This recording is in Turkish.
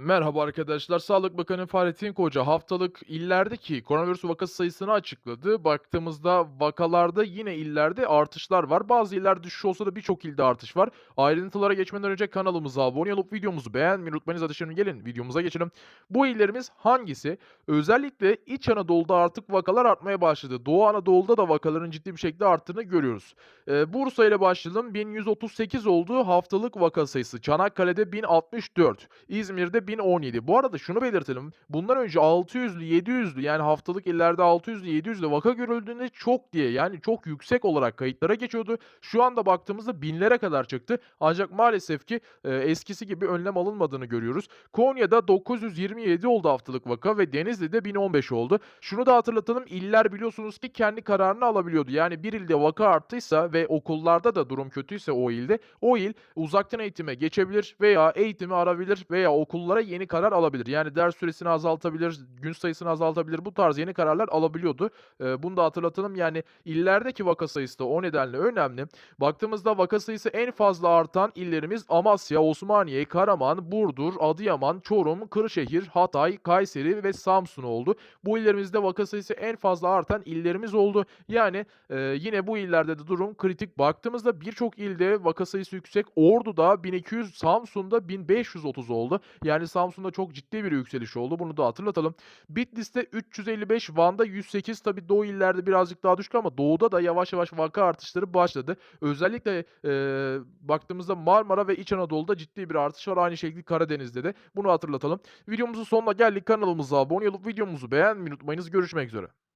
Merhaba arkadaşlar. Sağlık Bakanı Fahrettin Koca haftalık illerdeki koronavirüs vakası sayısını açıkladı. Baktığımızda vakalarda yine illerde artışlar var. Bazı iller düşüş olsa da birçok ilde artış var. Ayrıntılara geçmeden önce kanalımıza abone olup videomuzu beğenmeyi unutmayınız. Hadi şimdi gelin videomuza geçelim. Bu illerimiz hangisi? Özellikle İç Anadolu'da artık vakalar artmaya başladı. Doğu Anadolu'da da vakaların ciddi bir şekilde arttığını görüyoruz. Ee, Bursa ile başlayalım. 1138 olduğu haftalık vaka sayısı. Çanakkale'de 1064. İzmir'de 1017. Bu arada şunu belirtelim. Bundan önce 600'lü, 700'lü yani haftalık illerde 600'lü, 700'lü vaka görüldüğünde çok diye yani çok yüksek olarak kayıtlara geçiyordu. Şu anda baktığımızda binlere kadar çıktı. Ancak maalesef ki e, eskisi gibi önlem alınmadığını görüyoruz. Konya'da 927 oldu haftalık vaka ve Denizli'de 1015 oldu. Şunu da hatırlatalım. İller biliyorsunuz ki kendi kararını alabiliyordu. Yani bir ilde vaka arttıysa ve okullarda da durum kötüyse o ilde o il uzaktan eğitime geçebilir veya eğitimi arabilir veya okullara yeni karar alabilir. Yani ders süresini azaltabilir, gün sayısını azaltabilir. Bu tarz yeni kararlar alabiliyordu. Eee, bunu da hatırlatalım. Yani illerdeki vaka sayısı da o nedenle önemli. Baktığımızda vaka sayısı en fazla artan illerimiz Amasya, Osmaniye, Karaman, Burdur, Adıyaman, Çorum, Kırşehir, Hatay, Kayseri ve Samsun oldu. Bu illerimizde vaka sayısı en fazla artan illerimiz oldu. Yani eee, yine bu illerde de durum kritik. Baktığımızda birçok ilde vaka sayısı yüksek. Ordu'da 1200, Samsun'da 1530 oldu. Yani Samsun'da çok ciddi bir yükseliş oldu. Bunu da hatırlatalım. Bitlis'te 355, Van'da 108. Tabii Doğu illerde birazcık daha düşük ama Doğu'da da yavaş yavaş vaka artışları başladı. Özellikle eee, baktığımızda Marmara ve İç Anadolu'da ciddi bir artış var. Aynı şekilde Karadeniz'de de. Bunu hatırlatalım. Videomuzun sonuna geldik. Kanalımıza abone olup videomuzu beğenmeyi unutmayınız. Görüşmek üzere.